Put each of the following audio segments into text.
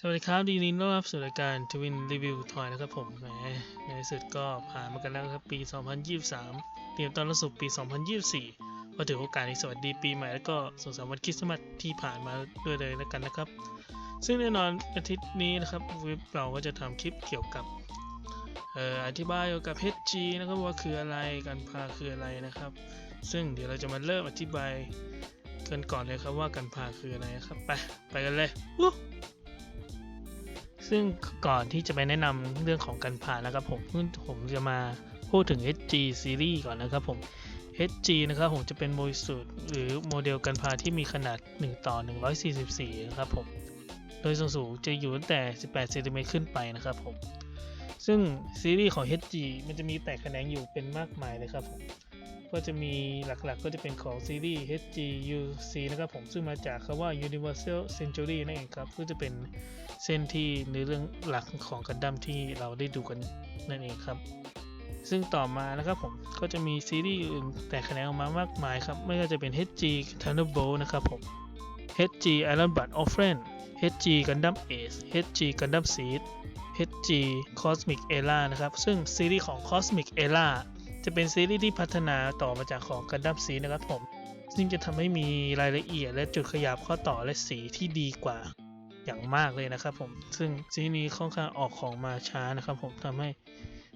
สวัสดีครับดีนี้ต้อนรับสู่รายการทวินรีวิวทอยนะครับผมแหมในที่สุดก็ผ่านมากันแล้วครับปี 2023 เตรียมตอนรับสู่ปี 2024 ก็ถือโอกาสในสวัสดีปีใหม่แล้วก็สุขสันต์วันคริสต์มาสที่ผ่านมาด้วยเลยแล้วกันนะครับ ซึ่งแน่นอนอาทิตย์นี้นะครับเว็บเราก็จะทำคลิปเกี่ยวกับอออธิบายเกี่ยวกับ HG นะครับว่าคืออะไรการพาคืออะไรนะครับ ซึ่งเดี๋ยวเราจะมาเริ่มอธิบายกันก่อนเลยครับว่าการพาคืออะไรครับไปไปกันเลยวู้ ซึ่งก่อนที่จะไปแนะนำเรื่องของการผ่านนะครับผมผมจะมาพูดถึง HG Series ก่อนนะครับผม HG นะครับผมจะเป็นโมสูตรหรือโมเดลการพาที่มีขนาด 1 ต่อ 144 นะครับผม โดยส่วนสูงจะอยู่ตั้งแต่ 18เซนติเมตรขึ้นไปนะครับผม ซึ่งซีรีส์ของ HG มันจะมีแตกแขนงอยู่เป็นมากมายเลยครับผม ก็จะมีหลักๆก็จะเป็นของซีรีส์ HG UC นะครับผมซึ่งมาจากคำว่า Universal Century นั่นเองครับก็จะเป็นเส้นที่ในเรื่องหลักของกันดั้มที่เราได้ดูกันนั่นเองครับ ซึ่งต่อมานะครับผมก็จะมีซีรีส์อื่นแตกแขนออกมามากมายครับ ไม่ว่าจะเป็น HG Thunderbolt นะครับผม HG Iron Blood Orphan HG Gundam Ace HG Gundam Seed HG Cosmic Era นะครับ ซึ่งซีรีส์ของ Cosmic Era จะเป็นซีรีส์ที่พัฒนาต่อมาจากของ Gundam Seed นะครับผม ซึ่งจะทำให้มีรายละเอียดและจุดขยับข้อต่อและสีที่ดีกว่าอย่างมากเลยนะครับผม ซึ่งซีรีส์นี้ค่อนข้างออกของมาช้านะครับผมทำให้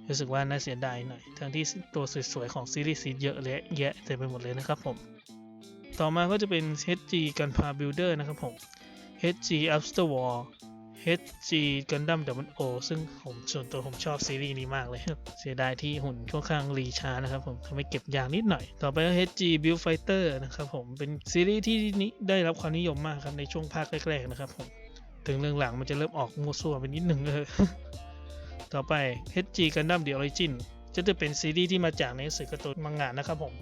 รู้สึกว่าน่าเสียดายหน่อย ทั้งที่ตัวสวยๆของซีรีส์ซีเยอะและแยะเต็มไปหมดเลยนะครับผม ต่อมาก็จะเป็น HG Gunpla Builder นะครับผม HG After War HG Gundam Double O ซึ่งผมส่วนตัวผมชอบซีรีส์นี้มากเลยเสียดายที่หุ่นค่อนข้างรีช้านะครับผมทำให้เก็บยางนิดหน่อย ต่อไปก็ HG Build Fighter นะครับผมเป็นซีรีส์ที่นิได้รับความนิยมมากครับในช่วงภาคแรกๆนะครับผมถึงเรื่องหลังมันจะเริ่มออกมัวซั่วไปนิดหนึ่งเออต่อไป HG Gundam The Origin จะจะเป็นซีรีส์ที่มาจากในหนังสือการ์ตูนมังงะนะครับผม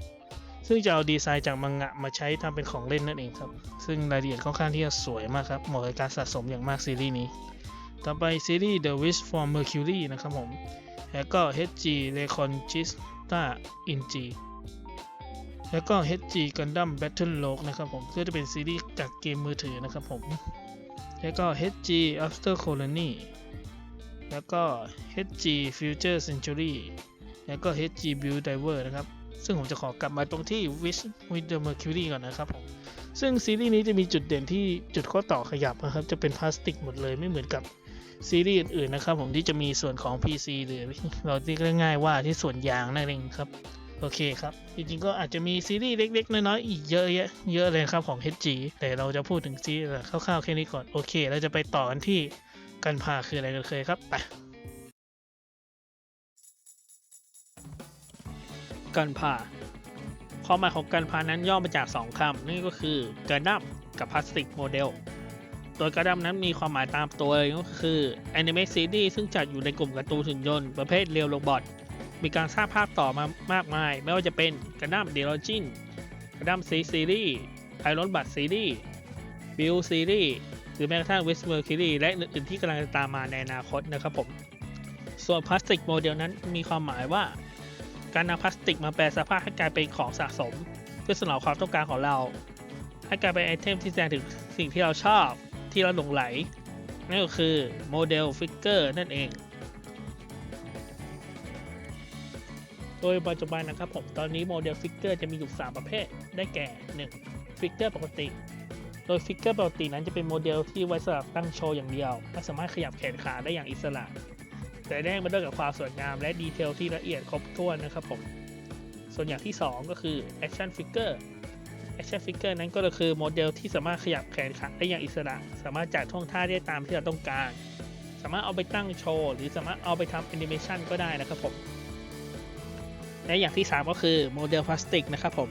ซึ่งจะเอาดีไซน์จากมังงะมาใช้ทำเป็นของเล่นนั่นเองครับ ซึ่งรายละเอียดค่อนข้างที่จะสวยมากครับ เหมาะกับการสะสมอย่างมากซีรีส์นี้ ต่อไปซีรีส์ The Wish for Mercury นะครับผม แล้วก็ HG Reconquista ING แล้วก็ HG Gundam Battle Log นะครับผมก็จะเป็นซีรีส์จากเกมมือถือนะครับผม แล้วก็ HG After Colony แล้วก็ HG Future Century แล้วก็ HG Build Diver นะครับ ซึ่งผมจะขอกลับมาตรงที่ Wish with the Mercury ก่อนนะครับผมซึ่งซีรีส์นี้จะมีจุดเด่นที่จุดข้อต่อขยับนะครับ จะเป็นพลาสติกหมดเลยไม่เหมือนกับซีรีส์อื่นๆนะครับ ผมที่จะมีส่วนของ PC หรือเราเรียกง่ายๆว่าที่ส่วนยางนั่นเองครับโอเคครับ จริงๆก็อาจจะมีซีรีส์เล็กๆ น้อยๆ อีกเยอะแยะเยอะเลยครับของ HG แต่เราจะพูดถึงซีรีส์คร่าวๆแค่นี้ก่อน โอเค เราจะไปต่อกันที่กันพาคืออะไรกันเคยครับ ไป กันพาความหมายของการพานั้นย่อมาจาก 2คำนั่นก็คือการดั้มกับพลาสติกโมเดล โดยการดั้มนั้นมีความหมายตามตัวเลยก็คือแอนิเม e ซีรีส์ซึ่งจัดอยู่ในกลุ่มการ์ตูนหุ่นยนต์ประเภทเรียวโรบอทมีการสร้างภาพต่อมามากมาย ไม่ว่าจะเป็นการดั้มเดโรจินการดั้มซีซีรีส์ไอรอนบัตซีรีส์บิลซีรีส์หรือแม้กระทั่งเวสเมอร์คิรีและอื่นๆที่กำลังจะตามมาในอนาคตนะครับผม ส่วนพลาสติกโมเดลนั้นมีความหมายว่า การนำพลาสติกมาแปลสภาพให้กลายเป็นของสะสม เพื่อสนองความต้องการของเรา ให้กลายเป็นไอเทมที่แสดงถึงสิ่งที่เราชอบที่เราหลงไหล นั่นก็คือโมเดลฟิกเกอร์นั่นเอง โดยปัจจุบันนะครับผมตอนนี้โมเดลฟิกเกอร์จะมีอยู่ 3 ประเภทได้แก่ 1. ฟิกเกอร์ปกติ โดยฟิกเกอร์ปกตินั้นจะเป็นโมเดลที่ไว้สำหรับตั้งโชว์อย่างเดียวไม่สามารถขยับแขนขาได้อย่างอิสระ แต่แน่มาด้วยกับความสวยงามและดีเทลที่ละเอียดครบถ้วนนะครับผม ส่วนอย่างที่ 2 ก็คือ Action Figure Action Figure นั้นก็คือโมเดลที่สามารถขยับแขนขาได้อย่างอิสระ สามารถจัดท่วงท่าได้ตามที่เราต้องการ สามารถเอาไปตั้งโชว์ หรือสามารถเอาไปทำแอนิเมชันก็ได้นะครับผมและอย่างที่ 3 ก็คือโมเดลพลาสติกนะครับผม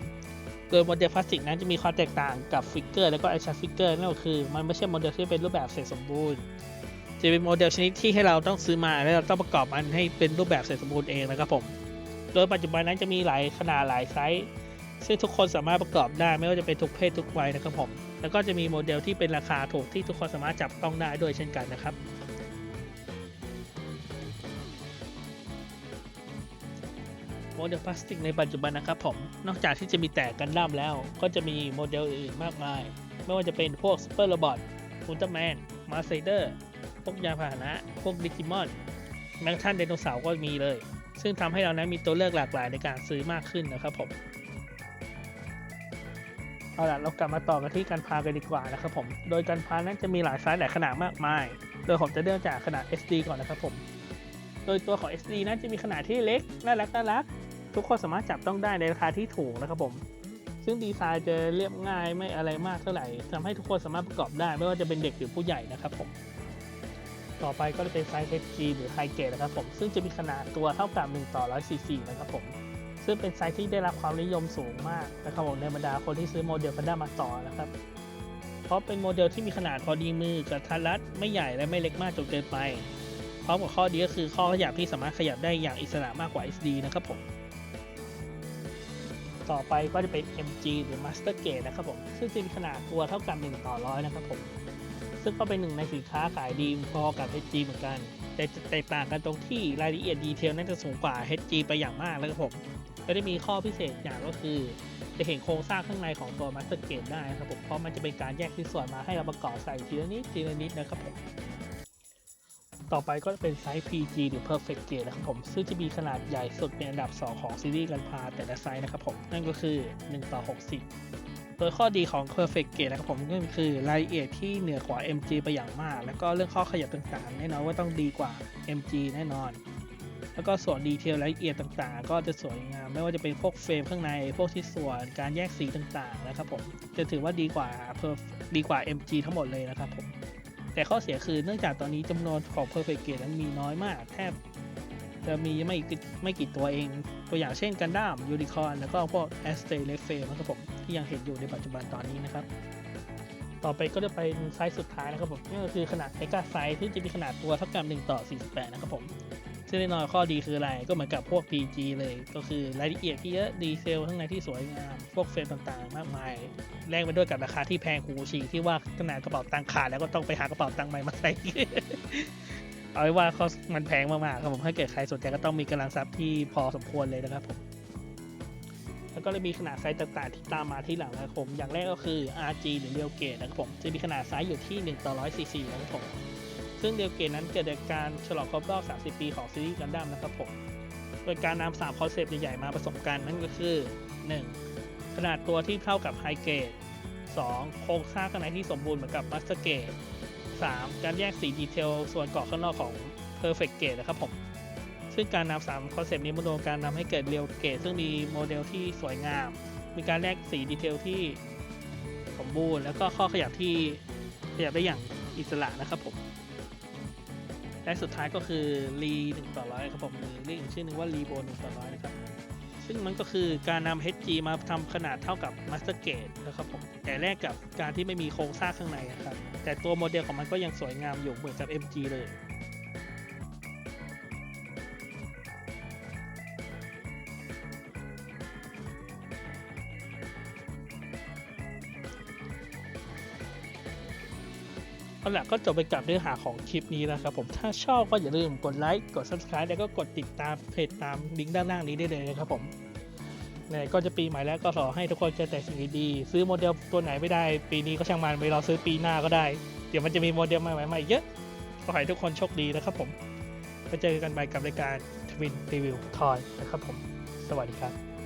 โดยโมเดลพลาสติกนั้นจะมีความแตกต่างกับฟิกเกอร์และก็แอคชั่นฟิกเกอร์นั่นก็คือ มันไม่ใช่โมเดลที่เป็นรูปแบบเสร็จสมบูรณ์ จะเป็นโมเดลชนิดที่ให้เราต้องซื้อมาแล้วเราต้องประกอบมันให้เป็นรูปแบบเสร็จสมบูรณ์เองนะครับผม โดยปัจจุบันนั้นจะมีหลายขนาดหลายไซส์ซึ่งทุกคนสามารถประกอบได้ไม่ว่าจะเป็นทุกเพศทุกวัยนะครับผม แล้วก็จะมีโมเดลที่เป็นราคาถูกที่ทุกคนสามารถจับต้องได้ด้วยเช่นกันนะครับโมเดลพลาสติกในปัจจุบันนะครับผม นอกจากที่จะมีแต่กันดั้มแล้ว ก็จะมีโมเดลอื่นมากมาย ไม่ว่าจะเป็นพวกซูเปอร์โรบอทอุลตร้าแมนมาสเตอร์ พวกยานพาหนะ พวกดิจิมอนแม้กระทั่งไดโนเสาร์ก็มีเลย ซึ่งทำให้เรานั้นมีตัวเลือกหลากหลายในการซื้อมากขึ้นนะครับผม เอาล่ะเรากลับมาต่อกันที่การพากันดีกว่านะครับผม โดยการพานั้นจะมีหลายไซส์หลายขนาดมากมาย โดยผมจะเริ่มจากขนาด SD ก่อนนะครับผม โดยตัวของ SD นั้นจะมีขนาดที่เล็กน่ารักน่ารัก ทุกคนสามารถจับต้องได้ในราคาที่ถูกนะครับผม ซึ่งดีไซน์จะเรียบง่ายไม่อะไรมากเท่าไหร่ทำให้ทุกคนสามารถประกอบได้ไม่ว่าจะเป็นเด็กหรือผู้ใหญ่นะครับผม ต่อไปก็จะเป็นไซส์ HG หรือ High Gate นะครับผม ซึ่งจะมีขนาดตัวเท่ากับ 1 ต่อ144นะครับผม ซึ่งเป็นไซส์ที่ได้รับความนิยมสูงมากนะครับผมในบรรดาคนที่ซื้อโมเดลกันด้ามาต่อนะครับ เพราะเป็นโมเดลที่มีขนาดพอดีมือกระทัดรัดไม่ใหญ่และไม่เล็กมากจนเกินไปพร้อมกับข้อดีก็คือข้อขยับที่สามารถขยับได้อย่างอิสระมากกว่า SD นะครับผมต่อไปก็จะเป็น MG หรือ Master Gate นะครับผม ซึ่งจะมีขนาดตัวเท่ากับ 1 ต่อร้อยนะครับผม ซึ่งก็เป็นหนึ่งในสินค้าขายดีพอกับ HG เหมือนกัน แต่แตกต่างกันตรงที่รายละเอียดดีเทลน่าจะสูงกว่า HG ไปอย่างมากนะครับผมและได้มีข้อพิเศษอย่างก็คือ จะเห็นโครงสร้างข้างในของตัว Master Gate ได้นะครับผมเพราะมันจะเป็นการแยกชิ้นส่วนมาให้เราประกอบใส่ทีละนิดทีละนิดนะครับผมต่อไปก็จะเป็นไซส์ PG หรือ Perfect Gate นะครับผม ซึ่งจะมีขนาดใหญ่สุดเป็นอันดับ 2 ของซีรีส์กันพาแต่ละไซส์นะครับผม นั่นก็คือ 1 ต่อ 60 โดยข้อดีของ Perfect Gate นะครับผมก็คือรายละเอียดที่เหนือกว่า MG ไปอย่างมาก แล้วก็เรื่องข้อขยับต่างๆ แน่นอนว่าต้องดีกว่า MG แน่นอน แล้วก็ส่วนดีเทลรายละเอียดต่างๆ ก็จะสวยงาม ไม่ว่าจะเป็นพวกเฟรมข้างใน พวกที่ส่วนการแยกสีต่างๆนะครับผมจะถือว่าดีกว่า Perf ดีกว่า MG ทั้งหมดเลยนะครับผมแต่ข้อเสียคือเนื่องจากตอนนี้จำนวนของ Perfect Gate นั้นมีน้อยมากแทบ จะมีไม่ไม่กี่ตัวเอง ตัวอย่างเช่นกันดั้มยูนิคอนแล้วก็พวก a s t r a y l e f a นะครับผมที่ยังเห็นอยู่ในปัจจุบันตอนนี้นะครับ ต่อไปก็จะเป็นไซส์สุดท้ายนะครับผมนั่ก็คือขนาด Mega Size ที่จะมีขนาดตัวเท่ากับ1ต่อ 48 นะครับผมซึ่งแน่นอนข้อดีคืออะไรก็เหมือนกับพวก PG เลย ก็คือรายละเอียดที่เยอะดีเซลข้งในที่สวยงาม พวกเฟรมต่างๆ มากมายแลกไปด้วยกับราคาที่แพงหูฉีที่ว่าขนาดกระเป๋าตังค์ขาดแล้วก็ต้องไปหากระเป๋าตังค์ใหม่มาใส่ เอาไว้ว่าเขามันแพงมากๆครับผมถ้าเกิดใครสนใจก็ต้องมีกำลังทรัพย์ที่พอสมควรเลยนะครับผมแล้วก็เลยมีขนาดไซส์ต่างๆที่ตามมาที่หลังนะครับผมอย่างแรกก็คือ RG หรือเรียวเกตนะครับผมจะมีขนาดไซส์อยู่ที่1ต่อ144นะครับผมซึ่งเรียวเกตนั้นเกิดจากการฉลองครบรอบ 30 ปีของซีรีส์กันดั้มนะครับผมโดยการนำ3คอนเซปต์ใหญ่ๆมาผสมกันนั่นก็คือ 1. ขนาดตัวที่เท่ากับไฮเกต 2. โครงสร้างข้างในที่สมบูรณ์เหมือนกับมาสเตอร์เกต 3. การแยกสีดีเทลส่วนเกาะข้างนอกของ Perfect Gate นะครับผม ซึ่งการนำสามคอนเซปต์นี้มารวมกันทำให้เกิดเรียวเกตซึ่งมีโมเดลที่สวยงาม มีการแยกสีดีเทลที่สมบูรณ์ แล้วก็ข้อขยับที่ขยับได้อย่างอิสระนะครับผม และสุดท้ายก็คือรีหนึ่งต่อร้อยครับผมหรือเรียกอีกชื่อหนึงว่ารีโบหนึ่งต่อร้อยนะครับ ซึ่งมันก็คือการนำ HG มาทำขนาดเท่ากับ Master Gate นะครับผมแต่แลกกับการที่ไม่มีโครงสร้างข้างในนะครับแต่ตัวโมเดลของมันก็ยังสวยงามอยู่เหมือนกับ MG เลย เอาล่ะก็จบไปกับเนื้อหาของคลิปนี้แล้วครับผมถ้าชอบก็อย่าลืมกดไลค์กด subscribe แล้วก็กดติดตามเพจตามลิงก์ด้านล่างนี้ได้เลยนะครับผมเนี่ยก็จะปีใหม่แล้วก็ขอให้ทุกคนเจอแต่สิ่งดีๆซื้อโมเดลตัวไหนไม่ได้ ปีนี้ก็ช่างมันไปรอซื้อปีหน้าก็ได้ เดี๋ยวมันจะมีโมเดลใหม่ๆมาอีกเยอะขอให้ทุกคนโชคดีนะครับผมไปเจอกันใหม่กับรายการทวินรีวิวทอยนะครับผม สวัสดีครับ